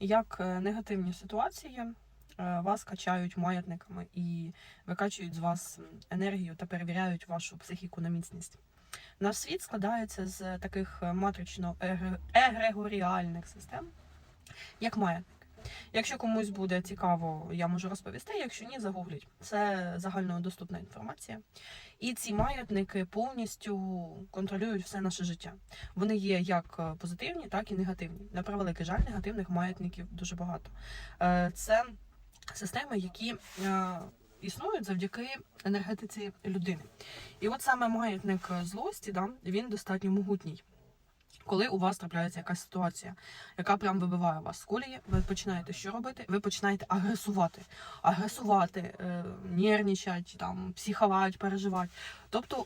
як е, негативні ситуації е, вас качають маятниками і викачують з вас енергію та перевіряють вашу психіку на міцність. Наш світ складається з таких матрично-егрегоріальних систем, як маятник. Якщо комусь буде цікаво, я можу розповісти. Якщо ні, загугліть. Це загальнодоступна інформація. І ці маятники повністю контролюють все наше життя. Вони є як е, позитивні, так і негативні. На превеликий жаль, негативних маятників дуже багато. Е, Це системи, які е, існують завдяки енергетиці людини. І от саме маятник злості, да, він достатньо могутній. Коли у вас трапляється якась ситуація, яка прям вибиває вас з колії, ви починаєте що робити? Ви починаєте агресувати, агресувати, е, нервничати, там, психувати, переживати, тобто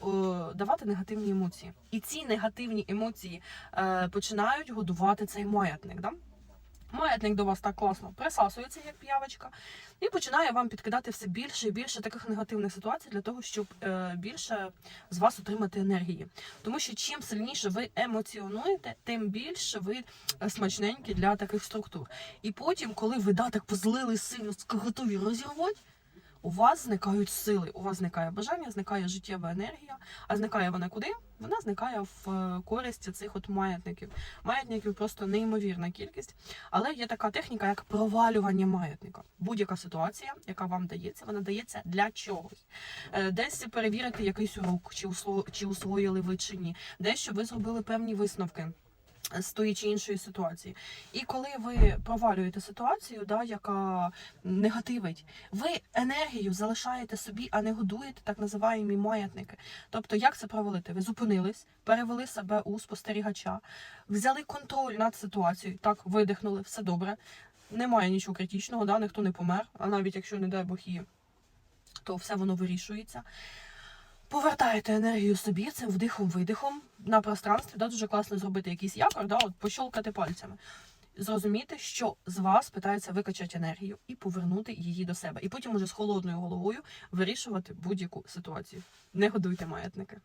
е, давати негативні емоції. І ці негативні емоції е, починають годувати цей маятник. Да? Маятник до вас так класно присасується, як п'явочка, і починає вам підкидати все більше і більше таких негативних ситуацій для того, щоб е, більше з вас отримати енергії. Тому що чим сильніше ви емоціонуєте, тим більше ви е, смачненькі для таких структур. І потім, коли ви да, так позлили сильно, готові розірвати, у вас зникають сили, у вас зникає бажання, зникає життєва енергія. А зникає вона куди? Вона зникає в е, користь цих от маятників. Маятників просто неймовірна кількість. Але є така техніка, як провалювання маятника. Будь-яка ситуація, яка вам дається, вона дається для чогось. Е, Десь перевірити якийсь урок, чи усвоїли ви чи ні, десь щоб ви зробили певні висновки. З тої чи іншої ситуації, і коли ви провалюєте ситуацію, да, яка негативить, ви енергію залишаєте собі, а не годуєте так називаємо маятники. Тобто, як це провалити? Ви зупинились, перевели себе у спостерігача, взяли контроль над ситуацією, так видихнули, все добре. Немає нічого критичного, да, ніхто не помер. А навіть якщо не дай Бог і то все воно вирішується. Повертаєте енергію собі цим вдихом-видихом на пространстві, да, дуже класно зробити якийсь якор, да, от пощолкати пальцями. Зрозуміти, що з вас питається викачати енергію і повернути її до себе. І потім уже з холодною головою вирішувати будь-яку ситуацію. Не годуйте маятники.